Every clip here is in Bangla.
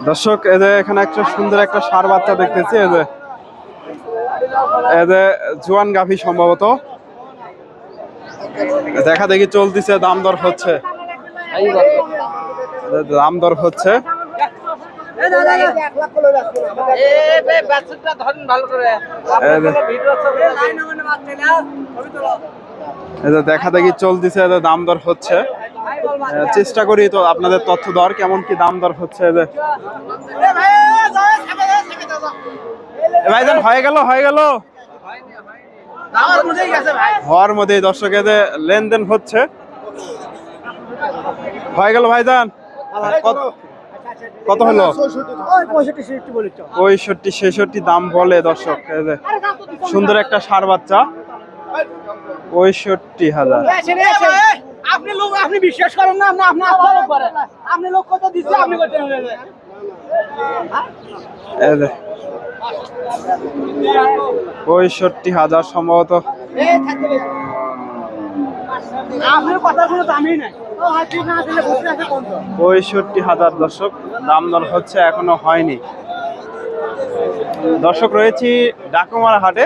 দর্শক এই যে এখানে একটা সুন্দর একটা সার বাচ্চা দেখতেছি এই যে এই যে জোয়ান গাভী সম্ভবত দেখা দেখি চলতেছে দাম দর হচ্ছে দাম দর হচ্ছে দেখা দেখি চলতেছে দাম দর হচ্ছে চেষ্টা করি তো আপনাদের তথ্য দর কেমন কি দাম দর হচ্ছে ভাইজান, হয়ে গেল হয়ে গেল। হওয়ার মধ্যে দর্শকের লেনদেন হচ্ছে। হয়ে গেল ভাইজান। কত হলো? পঁয়ষট্টি, ছেষট্টি দাম বলে দর্শক সুন্দর একটা সার বাচ্চা। পঁয়ষট্টি হাজার। আপনি লোক আপনি বিশ্বাস করেন না আপনি আপনি আপনার লোক করেন আপনি লোক কত দিচ্ছে আপনি করতে পঁয়ষট্টি হাজার সম্ভবত। পঁয়ষট্টি হাজার দর্শক দাম দর হচ্ছে এখনও হয়নি। দর্শক রয়েছি ডাকুমার হাটে।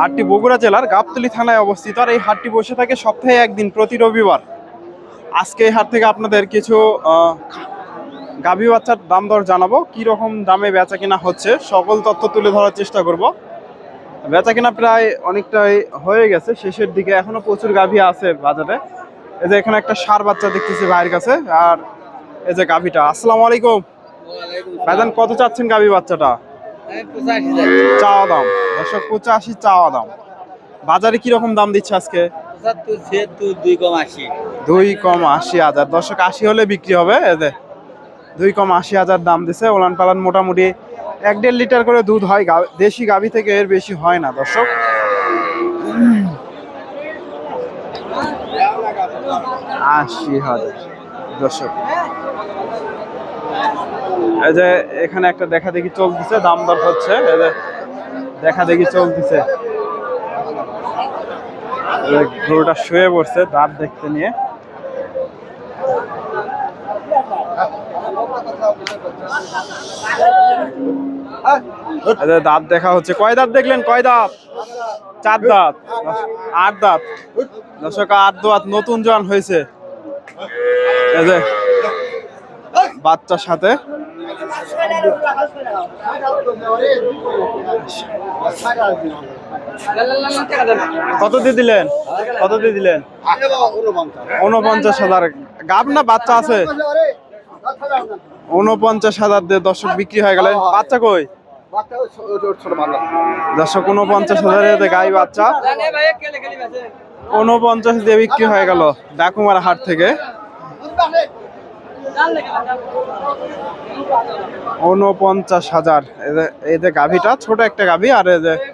হাটটি বগুড়া জেলার গাবতলি থানায় অবস্থিত আর এই হাটটি বসে থাকে সপ্তাহে একদিন প্রতি রবিবার। আজকে এই হাট থেকে আপনাদের কিছু গাভী বাচ্চার দাম দর জানাব রকম দামে বেচা কিনা হচ্ছে সকল তথ্য তুলে ধরার চেষ্টা করব। বেচা কিনা প্রায় অনেকটাই হয়ে গেছে শেষের দিকে এখনও প্রচুর গাভী আছে বাজারে। এই যে এখানে একটা সার বাচ্চা দেখতেছি ভাইয়ের কাছে আর এই যে গাভীটা আসসালামু আলাইকুম। ভাইজান কত চাচ্ছেন গাভী বাচ্চাটা? চাওয়া দাম। দর্শক পঁচাশি চাওয়া দাম। বাজারে কি রকম দাম দিচ্ছে আজকে? দুই কম আশি। হাজার। দর্শক আশি হলে বিক্রি হবে এই দুই কম আশি হাজার দাম দিছে। ওলান পালান মোটামুটি এক দেড় লিটার করে দুধ হয় দেশি গাভী থেকে এর বেশি হয় না দর্শক। আশি হাজার দর্শক। এই যে এখানে একটা দেখা দেখি চলতেছে, দাম দর হচ্ছে। এই যে দেখা দেখি চলতেছে। গরুটা শুয়ে পড়ছে দাঁত দেখতে নিয়ে। দাঁত দেখা হচ্ছে। কয় দাঁত দেখলেন? কয় দাঁত? চার দাঁত। আট দাঁত। দর্শক, আট দাঁত নতুন জোয়ান হয়েছে। বাচ্চার সাথে কত দিয়ে দিলেন? কত দিয়ে দিলেন? উনপঞ্চাশ হাজার। গাব না বাচ্চা আছে? উনপঞ্চাশ হাজার দিয়ে দর্শক বিক্রি হয়ে গেলে বাচ্চা কই? দর্শক, উনপঞ্চাশ হাজারের গাই বাচ্চা, উনপঞ্চাশ দিয়ে বিক্রি হয়ে গেল। ডাকুমার হাট থেকে। উনপঞ্চাশ হাজার। এই যে- গাভীটা, ছোট একটা গাভী, আর এই যে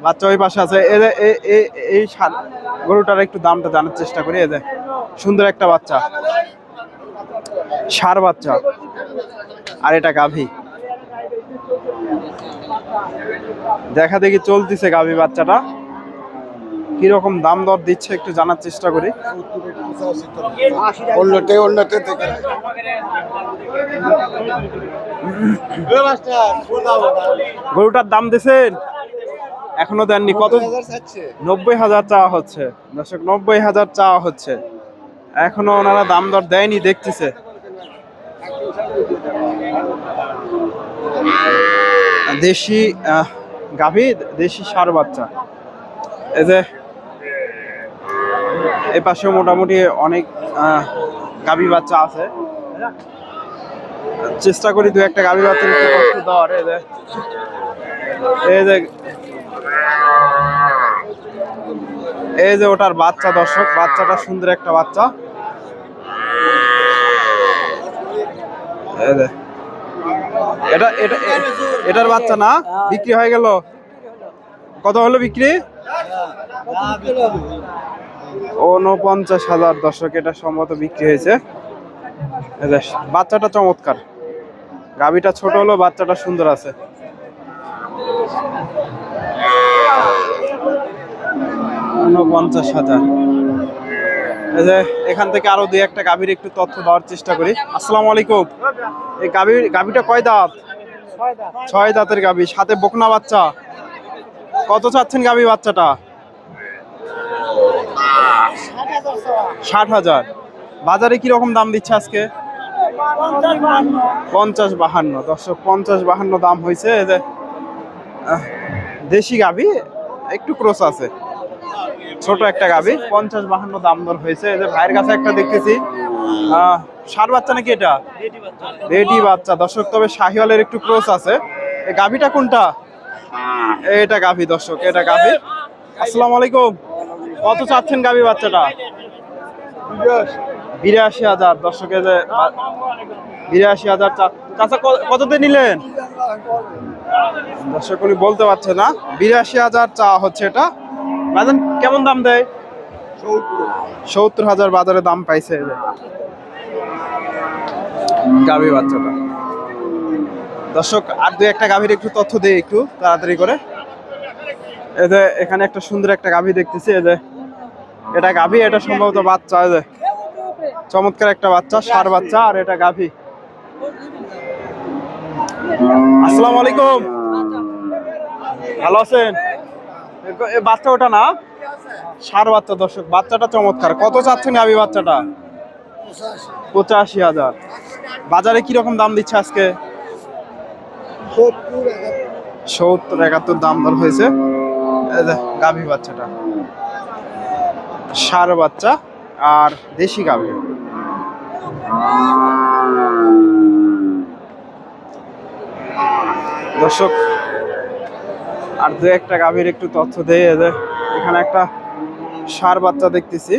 বাচ্চা ওই পাশে আছে। এই যে, এই- গরুটার একটু দামটা জানার চেষ্টা করি। এই যে, সুন্দর একটা বাচ্চা। সার বাচ্চা। আর এটা গাভী। দেখা দেখি চলতেছে গাভী বাচ্চাটা। কীরকম দাম দর দিচ্ছে একটু জানার চেষ্টা করি। অন্যতে অন্যতে থেকে। গরুটার দাম দিছেন? এখনও দেননি। কত? নব্বই হাজার চাওয়া হচ্ছে। দর্শক নব্বই হাজার চাওয়া হচ্ছে। এখনও ওনারা দাম দর দেয়নি দেখতেছে। দেশি গাভী দেশি সার বাচ্চা। এই যে এই পাশে মোটামুটি অনেক গাভী বাচ্চা আছে। চেষ্টা করি দু একটা গাভী বাচ্চা এই যে এই যে ওটার বাচ্চা, দর্শক, বাচ্চাটা সুন্দর একটা বাচ্চা। এটা এটা, এটার বাচ্চা না? বিক্রি হয়ে গেল। কত হলো বিক্রি? উনপঞ্চাশ হাজার দর্শক এটা সম্ভবত বিক্রি হয়েছে। বাচ্চাটা চমৎকার। গাবিটা ছোট হলো বাচ্চাটা সুন্দর আছে। উনপঞ্চাশ হাজার। যে এখান থেকে আরও দুই একটা গাভীর একটু তথ্য দেওয়ার চেষ্টা করি। আসসালামু আলাইকুম। এই গাভী গাভীটা কয় দাঁত। ছয় দাঁতের গাভী সাথে বকনা বাচ্চা। কত চাচ্ছেন গাভী বাচ্চাটা? ষাট হাজার বাজারে কি রকম দাম দিচ্ছে আজকে? পঞ্চাশ বাহান্ন। দর্শক পঞ্চাশ বাহান্ন দাম হয়েছে এই যে দেশি গাভী একটু ক্রোস আছে। ছোট একটা গাভী পঞ্চাশ বাহান্ন দাম দর হয়েছে। এই যে ভাইয়ের কাছে একটা দেখতেছি। ষাট বাচ্চা নাকি এটা? বেটি বাচ্চা। দর্শক তবে শাহিওয়ালের একটু ক্রোস আছে। এই গাভীটা কোনটা? এটা গাভী দর্শক এটা গাভী। আসসালামু আলাইকুম। কত চাচ্ছেন গাভী বাচ্চাটা? বিরাশি হাজার। দর্শকে যে বিরাশি হাজার চাচা কততে নিলেন? দর্শক, উনি বলতে পারছে না। বিরাশি হাজার চা হচ্ছে এটা। বাজান কেমন দাম দেয়? সত্তর হাজার বাজারে দাম পাইছে গাভী বাচ্চাটা। দর্শক, আর দু একটা গাভীর একটু তথ্য দেই একটু, তাড়াতাড়ি করে। যে এখানে একটা সুন্দর একটা গাভী দেখতেছি যে এটা গাভী, এটা সম্ভবত বাচ্চা, এই চমৎকার একটা বাচ্চা সার বাচ্চা, আর এটা গাভী। আসসালামু আলাইকুম। ভালো আছেন? এ- বাচ্চা ওটা না? সার বাচ্চা, দর্শক, বাচ্চাটা চমৎকার। কত চাচ্ছেন গাভী বাচ্চাটা? পঁচাশি হাজার। বাজারে কি রকম দাম দিচ্ছে আজকে? সত্তর, একাত্তর দাম দর হয়েছে। গাভী বাচ্চাটা। সার বাচ্চা আর দেশি গাভী। দর্শক, আর দু একটা গাভীর একটু তথ্য দেয় এখানে একটা সার বাচ্চা দেখতেছি।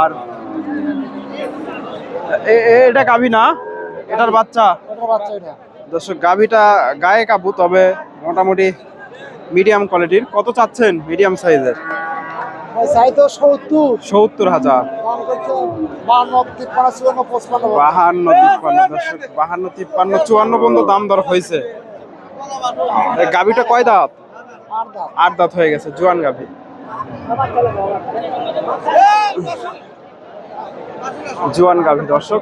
আর এটা গাভী না? এটার বাচ্চা? দর্শক গাভীটা গায়ে কাবু তবে মোটামুটি মিডিয়াম কোয়ালিটির কত চাচ্ছেন মিডিয়াম সাইজের সত্তর। হাজার। বাহান্ন তিপ্পান্ন দর্শক বাহান্ন তিপ্পান্ন চুয়ান্ন পর্যন্ত দাম দর হয়েছে। গাভীটা কয় দাঁত? আট দাঁত। হয়ে গেছে জোয়ান গাভী। জোয়ান গাভী দর্শক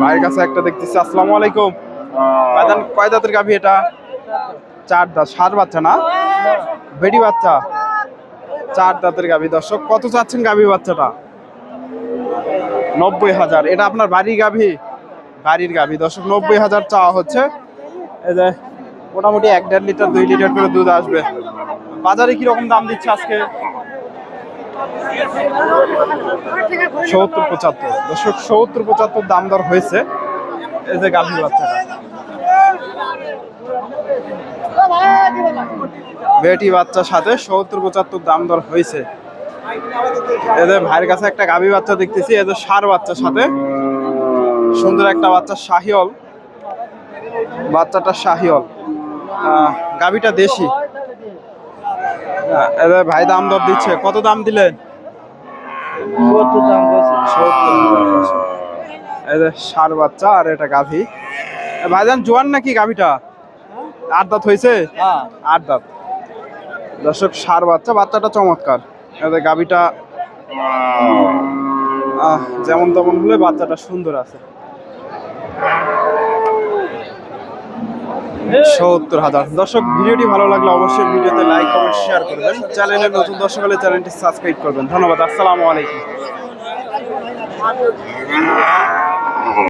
ভাইয়ের কাছে একটা দেখতেছি আসসালামু আলাইকুম। ভাইজান কয় দাঁতের গাভী এটা? চার দাঁত সার বাচ্চা না? বেডি বাচ্চা? চার দাঁতের গাভী দর্শক কত চাচ্ছেন গাভী বাচ্চাটা? নব্বই হাজার। এটা আপনার বাড়ির গাভী? বাড়ির গাভী দর্শক নব্বই হাজার চাওয়া হচ্ছে। এই যে মোটামুটি এক দেড় লিটার দুই লিটার করে দুধ আসবে। বাজারে কি রকম দাম দিচ্ছে আজকে? সত্তর পঁচাত্তর। দর্শক, সত্তর পঁচাত্তর দাম দর হয়েছে। এই যে গাভী বাচ্চাটা। বেটি বাচ্চার সাথে সত্তর পঁচাত্তর দাম দর হয়েছে। এদের ভাইয়ের কাছে একটা গাভী বাচ্চা দেখতেছি এদের সার বাচ্চার সাথে। সুন্দর একটা বাচ্চা, শাহিওল। বাচ্চাটা শাহিওল। গাভীটা দেশি। ভাই দাম দর দিচ্ছে। কত দাম দিলেন? সার বাচ্চা আর এটা গাভী। ভাইজান, জোয়ান নাকি গাভীটা? আট দাঁত হয়েছে? হ্যাঁ আট দাঁত। দর্শক, সার বাচ্চা, বাচ্চাটা চমৎকার। গাভীটা যেমন তেমন হলে বাচ্চাটা সুন্দর আছে। সত্তর হাজার। দর্শক, ভিডিওটি ভালো লাগলে অবশ্যই ভিডিওতে লাইক কমেন্ট শেয়ার করবেন। চ্যানেলে নতুন দর্শক হলে চ্যানেলটি সাবস্ক্রাইব করবেন। ধন্যবাদ, আসসালামু আলাইকুম।